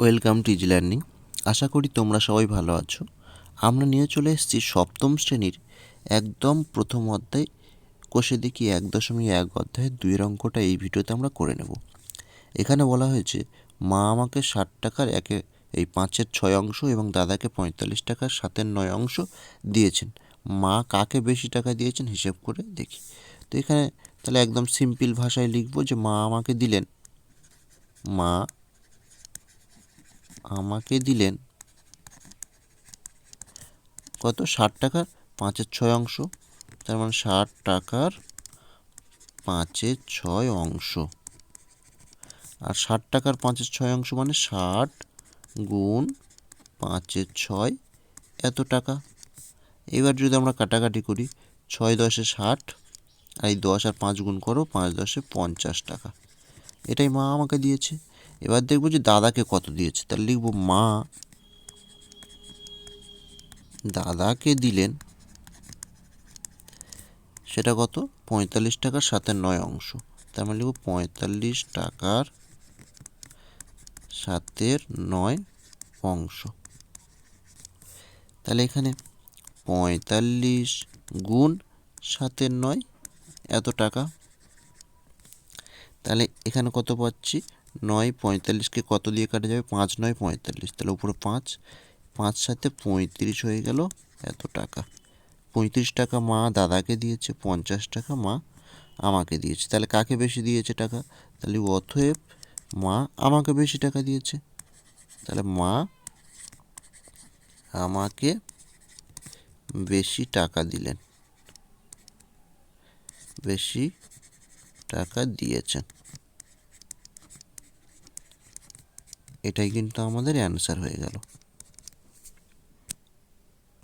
Welcome to easy learning. আশা করি তোমরা সবাই ভালো আছো। আমরা নিয়ে চলে এসেছি সপ্তম শ্রেণির একদম প্রথম অধ্যায়, কোষে দেখি এক দশমিক এক অধ্যায়ের দুইয়ের অঙ্কটা এই ভিডিওতে আমরা করে নেব। এখানে বলা হয়েছে, মা আমাকে ষাট টাকার একে এই পাঁচের ছয় অংশ এবং দাদাকে পঁয়তাল্লিশ টাকার সাতের নয় অংশ দিয়েছেন। মা কাকে বেশি টাকা দিয়েছেন হিসেব করে দেখি। তো এখানে তাহলে একদম সিম্পল ভাষায় লিখব যে মা আমাকে দিলেন। মা আমাকে দিলেন কত? ষাট টাকার পাঁচের ছয় অংশ। তার মানে ষাট টাকার পাঁচের ছয় অংশ। আর ষাট টাকার পাঁচের ছয় অংশ মানে ষাট গুণ পাঁচের ছয় এত টাকা। এবার যদি আমরা কাটাকাটি করি, ছয় দশে ষাট, আর এই দশ আর পাঁচ গুণ করো, পাঁচ দশে পঞ্চাশ টাকা। এটাই মা আমাকে দিয়েছে। এবার দেখব যে দাদাকে কত দিয়েছে। তাহলে লিখব মা। দাদাকে দিলেন সেটা কত? পঁয়তাল্লিশ টাকার সাতের নয় অংশ। তার মানে লিখব পঁয়তাল্লিশ টাকার সাতের নয় অংশ। তাহলে এখানে পঁয়তাল্লিশ গুণ সাতের নয় এত টাকা। তাহলে এখানে কত পাচ্ছি? নয় পঁয়তাল্লিশকে কত দিয়ে কাটা যাবে? পাঁচ নয় পঁয়তাল্লিশ। তাহলে উপরে পাঁচ পাঁচ সাথে পঁয়ত্রিশ হয়ে গেল এত টাকা। পঁয়ত্রিশ টাকা মা দাদাকে দিয়েছে, পঞ্চাশ টাকা মা আমাকে দিয়েছে। তাহলে কাকে বেশি দিয়েছে টাকা? তাহলে অথয়েব মা আমাকে বেশি টাকা দিয়েছে। তাহলে মা আমাকে বেশি টাকা দিলেন। বেশি টাকা দিয়েছেন। এটাই কিন্তু আমাদের অ্যান্সার হয়ে গেল।